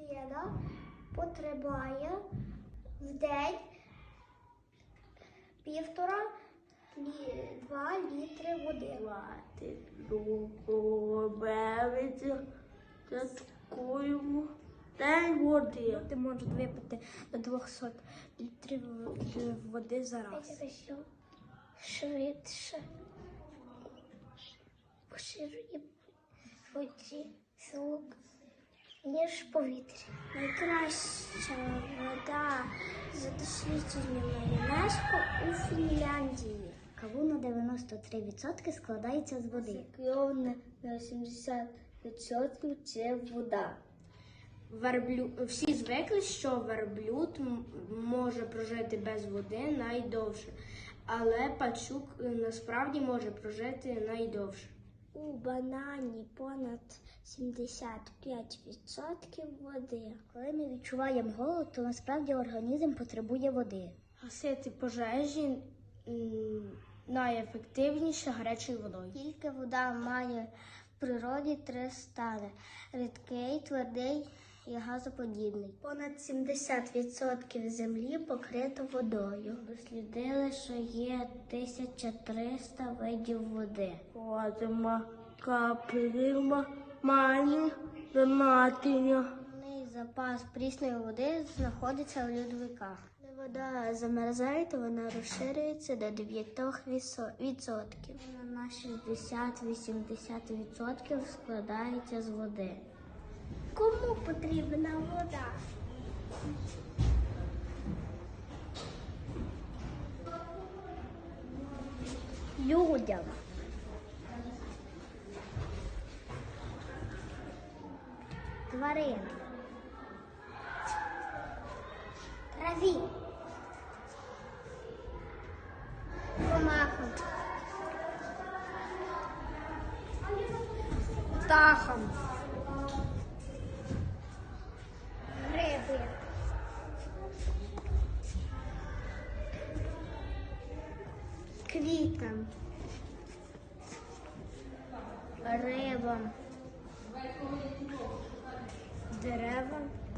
Людина потребує в день півтора два літри води. Любовиться таткуємо день води. Ти можеш випити до 200 літрів води за раз. Швидше поширює воді звук, ніж повітря. Найкраща вода за дослідженнями ЮНЕСКО у Фінляндії. Каву на 93% складається з води. Кров на 80% це вода. Верблю... Всі звикли, що верблюд може прожити без води найдовше, але пацюк е, насправді може прожити найдовше. У банані понад 75% води. Коли ми відчуваємо голод, то насправді організм потребує води. Гасити пожежі найефективніше гарячою водою. Тільки вода має в природі три стани: рідкий, твердий і газоподібний. Понад 70% землі покрито водою. Дослідили, що є 1300 видів води. Водима, капеліма, мані, донатиня. Запас прісної води знаходиться в льодовиках. Коли вода замерзає, то вона розширюється до 9%. Вона на 60-80% складається з води. Потрібна вода? Людям. Тварин. Траві. Комахам. Птахам. квітам, рибам, деревам.